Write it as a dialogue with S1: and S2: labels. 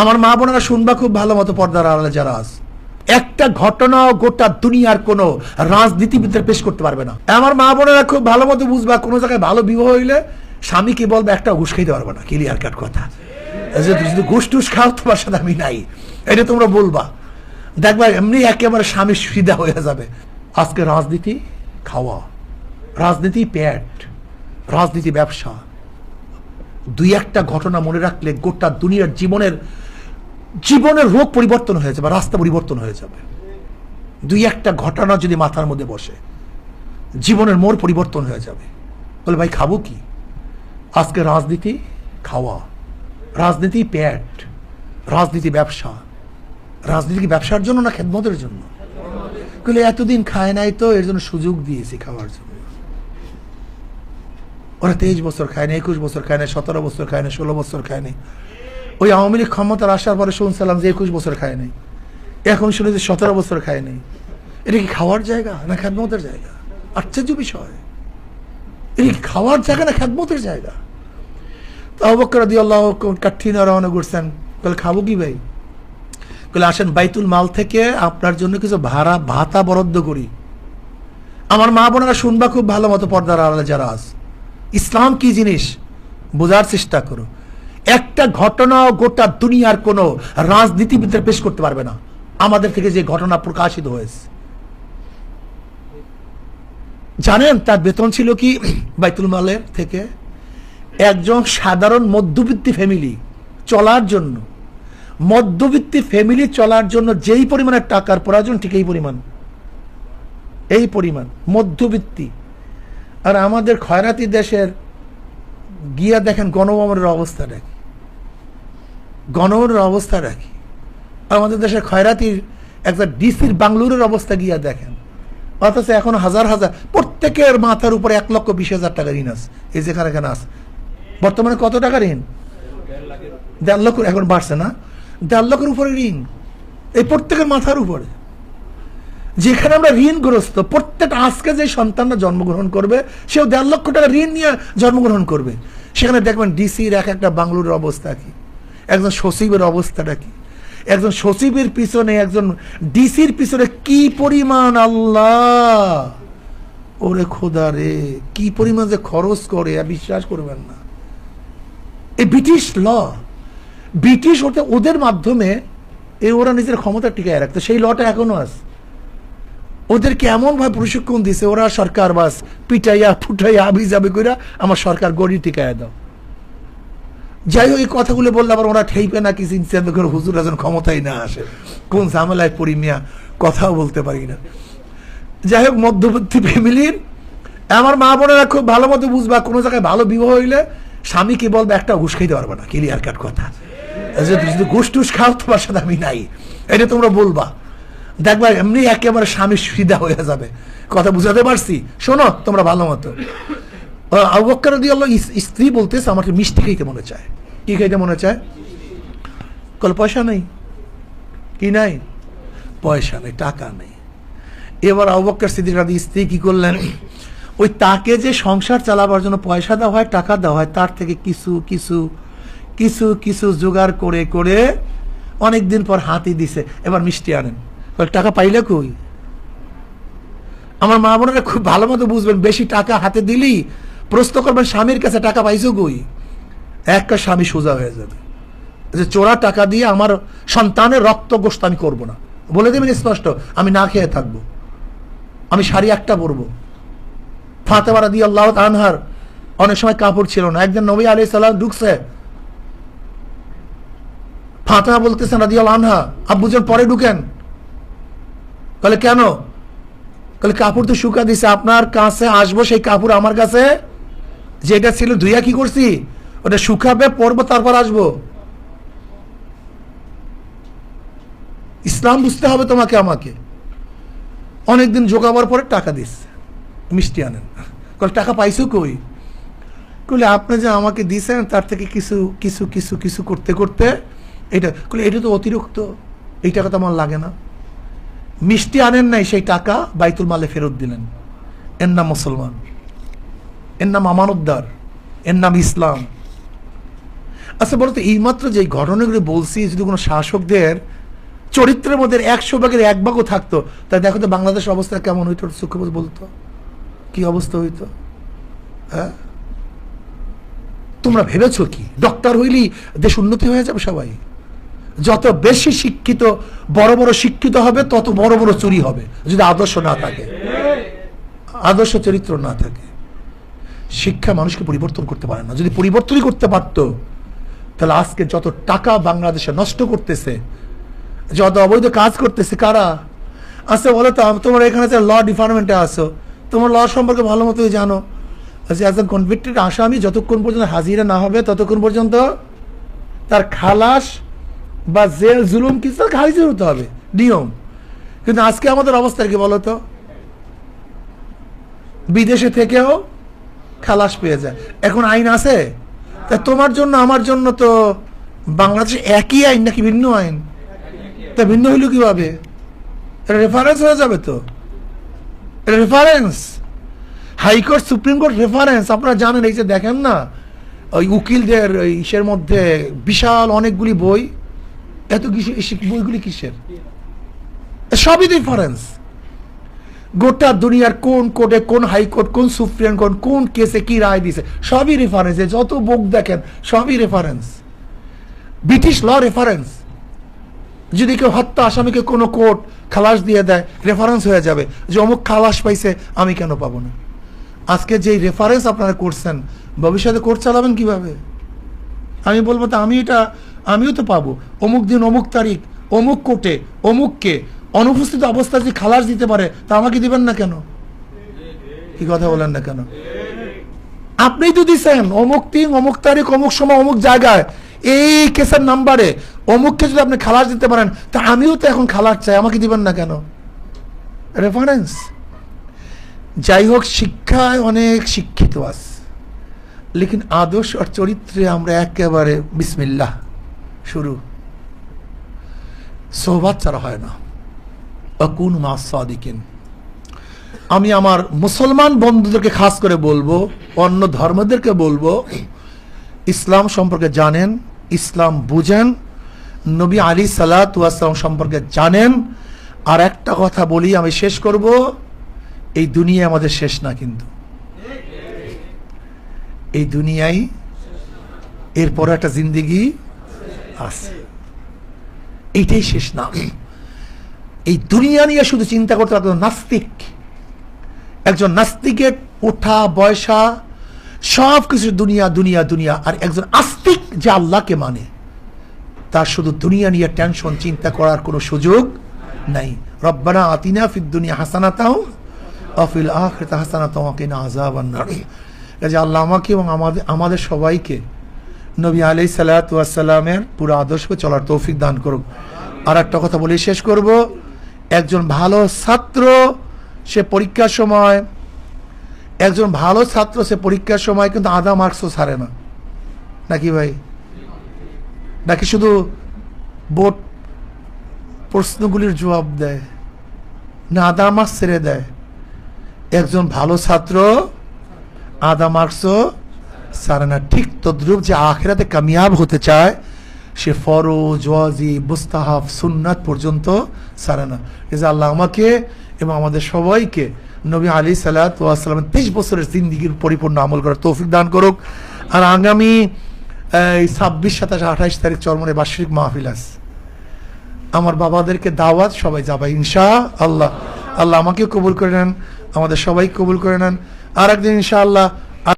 S1: আমার মা বোনেরা শুনবা খুব ভালো মতো পর্দার আড়ালে যারা আস একটা ঘটনা গোটা দুনিয়ার কোনো রাজনীতিবিদদের পেশ করতে পারবে না। আমার মা বোনেরা খুব ভালো মতো বুঝবা, কোনো জায়গায় ভালো বিবাহ হইলে স্বামী কি বলবে, একটা ঘুষ খাইতে পারবে না ক্লিয়ার কাট কথা। যদি ঘুষ টুস খাও, তোমার সাথে আমি নাই। এটা তোমরা বলবা। দেখবা, এমনি একেবারে স্বামী সুবিধা হয়ে যাবে। আজকে রাজনীতি, খাওয়া। রাজনীতি, পেট। রাজনীতি, ব্যবসা। দুই একটা ঘটনা মনে রাখলে গোটা দুনিয়ার জীবনের জীবনের রোগ পরিবর্তন হয়ে যাবে, রাস্তা পরিবর্তন হয়ে যাবে। দুই একটা ঘটনা যদি মাথার মধ্যে বসে, জীবনের মোড় পরিবর্তন হয়ে যাবে। বলে, ভাই, খাব কি? আজকে রাজনীতি, খাওয়া। রাজনীতি, পেট। রাজনীতি, ব্যবসা। রাজনীতি ব্যবসার জন্য না খেদমতের জন্য? বলে এতদিন খায় নাই তো, এর জন্য সুযোগ দিয়েছি খাওয়ার জন্য। ওরা তেইশ বছর খায় না একুশ বছর খায় না সতেরো বছর খায় না ষোলো বছর খায় নাই। ওই আওয়ামী লীগ ক্ষমতার আসার পরে শুনছিলাম যে একুশ বছর খায় নাই। এখন শুনে যে সতেরো বছর খায় নাই। এটা কি খাওয়ার জায়গা না খ্যাতমতের জায়গা? আশ্চর্য বিষয়। এটা কি খাওয়ার জায়গা না খ্যাতমতের জায়গা? তো অবকর দিয়ে আল্লাহ কাঠিনা রওনা করছেন। বলে, খাব কি ভাই? বলে, আসেন বাইতুল মাল থেকে আপনার জন্য কিছু ভাড়া, ভাতা বরাদ্দ করি। আমার মা বোনেরা শুনবা খুব ভালো মতো পর্দার আড়ালে যারা আস ইসলাম কি জিনিস? বোঝার চেষ্টা করো। একটা ঘটনা গোটা দুনিয়ার কোনো রাজনীতিবিদদের পেশ করতে পারবে না। আমাদের থেকে যে ঘটনা প্রকাশিত হয়েছে। জানেন, তার বেতন ছিল কি বাইতুল মালের থেকে? একজন সাধারণ মধ্যবিত্তি ফ্যামিলি চলার জন্য। মধ্যবিত্তি ফ্যামিলি চলার জন্য যেই পরিমাণের টাকার প্রয়োজন, ঠিক এই পরিমাণ। এই পরিমাণ, মধ্যবিত্তি। আর আমাদের খয়রাতি দেশের গিয়া দেখেন গণভবনের অবস্থা দেখি গণভবনের অবস্থা রাখি। আমাদের দেশের খয়রাতির একটা ডিসির বাংলুরের অবস্থা গিয়া দেখেন। অথচ এখন হাজার হাজার, প্রত্যেকের মাথার উপরে এক লক্ষ বিশ হাজার টাকা ঋণ আছে। এই যেখানে এখানে আছে। বর্তমানে কত টাকা ঋণ? দেড় লক্ষ, এখন বাড়ছে না। দেড় লক্ষের উপরে ঋণ। এই প্রত্যেকের মাথার উপরে। যেখানে আমরা ঋণগ্রস্ত, প্রত্যেক আজকে যে সন্তানরা জন্মগ্রহণ করবে, সেও দেড় লক্ষ টাকা ঋণ নিয়ে জন্মগ্রহণ করবে। সেখানে দেখবেন ডিসির এক একটা বাংলোর অবস্থা কি। একজন সচিবের অবস্থাটা কি? একজন সচিবের পিছনে একজন ডিসির পিছনে কি পরিমাণ আল্লাহ? ওরে খোদা রে, কি পরিমাণ যে খরচ করে বিশ্বাস করবেন না। এই ব্রিটিশ ল, ব্রিটিশ ওতে ওদের মাধ্যমে এ ওরা নিজের ক্ষমতা টিকায় রাখতো সেই লটা এখনও আছে। ওদেরকে এমন ভাবে প্রশিক্ষণ দিছে, ওরা সরকার বাস পিটাইয়া ফুটাইয়া আবি যাবে কইরা আমার সরকার গড়ি টিকায় দাও। যাই হোক এই কথাগুলো বললে আবার ওরা ঠেইপে না কিছু চিন্তা করে হুজুর একজন ক্ষমতায় না আসে। কোন ঝামেলায় পড়ি মিয়া, কথাও বলতে পারি না। যাই হোক মধ্যবর্তী ফ্যামিলির, আমার মা বোনেরা খুব ভালো মতো বুঝবা কোনো জায়গায় ভালো বিবাহ হইলে স্বামী কি বলবে, একটা ঘুষ খাইতে পারবে না ক্লিয়ার কাট কথা। যদি ঘুষ টুস খাও, তোমার সাথে আমি নাই। এটা তোমরা বলবা। দেখবা, এমনি একেবারে স্বামী সুবিধা হয়ে যাবে। কথা বুঝাতে পারছি? শোনো, তোমরা ভালো মতো। আবক্কার দিয়ে আল্লাহ স্ত্রী বলতেছে, আমাকে মিষ্টি খাইতে মনে চায়। কি খাইতে মনে চায়? কল, পয়সা নেই। কি নাই? পয়সা নেই, টাকা নেই। এবার আবক্কার সিদ্দিক রাদি, স্ত্রী কি করলেন? ওই তাকে যে সংসার চালাবার জন্য পয়সা দেওয়া হয়, টাকা দেওয়া হয়, তার থেকে কিছু কিছু কিছু কিছু জোগাড় করে করে অনেক দিন পর হাতি দিছে। এবার মিষ্টি আনেন। টাকা পাইলে কই? আমার মা বোনেরা খুব ভালো মতো বুঝবেন, বেশি টাকা হাতে দিলি প্রশ্ন করবেন, স্বামীর কাছে টাকা পাইছো কই? একটা স্বামী সোজা হয়ে যাবে। যে চোরা টাকা দিয়ে আমার সন্তানের রক্ত গোস্ত আমি করব না। বলে দেবেন স্পষ্ট, আমি না খেয়ে থাকব। আমি শাড়ি একটা পরবো। ফাতেমারা দিয়ে আল্লাহ আনহার অনেক সময় কাপড় ছিল না। একদিন নবী আলি সাল্লাম ঢুকছে। ফাতেমা বলতেছেন রাদি আনহা আব্বুজন পরে ঢুকেন। বলে, কেন? বলে, কাপড় তো শুকা দিছে, আপনার কাছে আসব, সেই কাপড় আমার কাছে যেটা ছিল ধুইয়া কি করছি? ওটা শুকাবে পরবো তারপর আসব। ইসলাম বুঝতে হবে তোমাকে, আমাকে। অনেকদিন জোগাবার পরে টাকা দিচ্ছে। মিষ্টি আনেন। টাকা পাইছো কই? কলে আপনি যে আমাকে দিয়েছেন তার থেকে কিছু কিছু কিছু কিছু করতে করতে এটা কলে এটা তো অতিরিক্ত। এই টাকা তো আমার লাগে না। মিষ্টি আনেন নাই সেই টাকা, বাইতুল মালে ফেরত দিলেন। এর নাম মুসলমান। এর নাম আমানতদার এর নাম ইসলাম। আচ্ছা বলতো এইমাত্র যে ঘটনাগুলো বলছি, যদি কোনো শাসকদের চরিত্রের মধ্যে একশো ভাগের এক ভাগও থাকতো তাই দেখো তো বাংলাদেশের অবস্থা কেমন হইতো সুখবর বলতো? কি অবস্থা হইতো? হ্যাঁ? তোমরা ভেবেছো কি? ডক্টর হইলি দেশ উন্নতি হয়ে যাবে সবাই। যত বেশি শিক্ষিত, বড় বড় শিক্ষিত হবে, তত বড় বড় চুরি হবে, যদি আদর্শ না থাকে। আদর্শ চরিত্র না থাকে। শিক্ষা মানুষকে পরিবর্তন করতে পারে না। যদি পরিবর্তনই করতে পারত, তাহলে আজকে যত টাকা বাংলাদেশে নষ্ট করতেছে, যত অবৈধ কাজ করতেছে, কারা? আচ্ছা বলো তো, তোমার এখানে ল ডিপার্টমেন্টে আসো তোমার ল সম্পর্কে ভালো মতোই জানো। আচ্ছা একজন কনভিক্টেড আসামি, যতক্ষণ পর্যন্ত হাজিরা না হবে, ততক্ষণ পর্যন্ত তার খালাস বা জেল জুলুম কিছু তার হাজির হতে হবে, নিয়ম। কিন্তু আজকে আমাদের অবস্থা কি বলো তো? বিদেশে থেকেও খালাস পেয়ে যায়। এখন আইন আছে? তা তোমার জন্য, আমার জন্য তো বাংলাদেশে একই আইন নাকি ভিন্ন আইন? তা ভিন্ন হইল কীভাবে? রেফারেন্স হয়ে যাবে তো। Reference high court supreme court reference আপনারা জানেন, এই যে দেখেন না, ওই উকিলদের, ওই ইসের মধ্যে বিশাল অনেকগুলি বই। এত এই বইগুলি কিসের? সবই রেফারেন্স গোটা দুনিয়ার কোন কোর্টে কোন হাইকোর্ট কোন সুপ্রিম কোর্ট, কোন কেসে কি রায় দিছে, সবই রেফারেন্স যত বুক দেখেন, সবই রেফারেন্স ব্রিটিশ ল রেফারেন্স যদি কেউ হত্যা আসামিকে কোনো কোর্ট খালাস দিয়ে দেয় রেফারেন্স হয়ে যাবে যে অমুক খালাস পাইছে, আমি কেন পাবো না? আজকে যেই রেফারেন্স আপনারা করছেন, ভবিষ্যতে কোর্ট চালাবেন কীভাবে? আমি বলব তো আমি এটা, আমিও তো পাবো। অমুক দিন অমুক তারিখ, অমুক কোর্টে, অমুককে অনুপস্থিত অবস্থা যদি খালাস দিতে পারে, তা আমাকে দিবেন না কেন? কি কথা বলেন না কেন? আপনি তো দিচ্ছেন অমুক দিন অমুক তারিখ, অমুক সময়, অমুক জায়গায় এই কেসের নাম্বারে অমুককে যদি আপনি খালাস দিতে পারেন, তা আমিও তো এখন খালাস চাই, আমাকে দিবেন না কেন? রেফারেন্স যাই হোক, শিক্ষায় অনেক শিক্ষিত আছে, লেকিন আদর্শ আর চরিত্রে আমরা একেবারে বিসমিল্লাহ, শুরু। সোহবাত ছাড়া হয় না। অকুন আমি আমার মুসলমান বন্ধুদেরকে খাস করে বলব, অন্য ধর্মদেরকে বলব, ইসলাম সম্পর্কে জানেন, ইসলাম বুঝেন, নবী আলী সালাতাম সম্পর্কে জানেন। আর একটা কথা বলি, আমি শেষ করব, এই দুনিয়া আমাদের শেষ না কিন্তু। এই দুনিয়ায় এরপর একটা জিন্দিগি আছে। এইটাই শেষ না। এই দুনিয়া নিয়ে শুধু চিন্তা করতে পারতো নাস্তিক। একজন নাস্তিকের ওঠা বয়সা সব কিছু দুনিয়া দুনিয়া দুনিয়া, আর একজন আস্তিক যে আল্লাহকে মানে তার শুধু দুনিয়া নিয়ে টেনশন, চিন্তা করার কোনো সুযোগ নাই। রব্বানা আতিনা ফিদ দুনিয়া হাসানাতাও অফিল আখরাত হাসানাতাও কিনা আযাবান নার। কাজে আল্লাহ আমাকে এবং আমাদের আমাদের সবাইকে নবী আলাই সালাতামের পুরো আদর্শকে চলার তৌফিক দান করুক। আর একটা কথা বলে শেষ করব। একজন ভালো ছাত্র, সে পরীক্ষার সময়, একজন ভালো ছাত্র, সে পরীক্ষার সময় কিন্তু আধা মার্কসও ছাড়ে না। নাকি ভাই? নাকি শুধু বোর্ড প্রশ্নগুলির জবাব দেয়? না, আধা মার্কস ছেড়ে দেয়। একজন ভালো ছাত্র, আধা মার্কসও সারে না। ঠিক তদ্রুপ যে আখেরাতে কামিয়াব হতে চায় সে ফরজ ওয়াজি বুস্তাহাফ সুন্নাত পর্যন্ত সারে না। যে আল্লাহ আমাকে এবং আমাদের সবাইকে নবী আলী সাল্লামের তেইশ বছরের জিন্দিগির পরিপূর্ণ আমল করার তৌফিক দান করুক। আর আগামী, এই ছাব্বিশ, সাতাশ আঠাইশ তারিখ চরমনে বার্ষিক মাহফিল আছে। আমার বাবাদেরকে দাওয়াত সবাই যাবে ইনশা আল্লাহ আল্লাহ আমাকেও কবুল করে নেন, আমাদের সবাই কবুল করে নেন। আর একদিন ইনশা আল্লাহ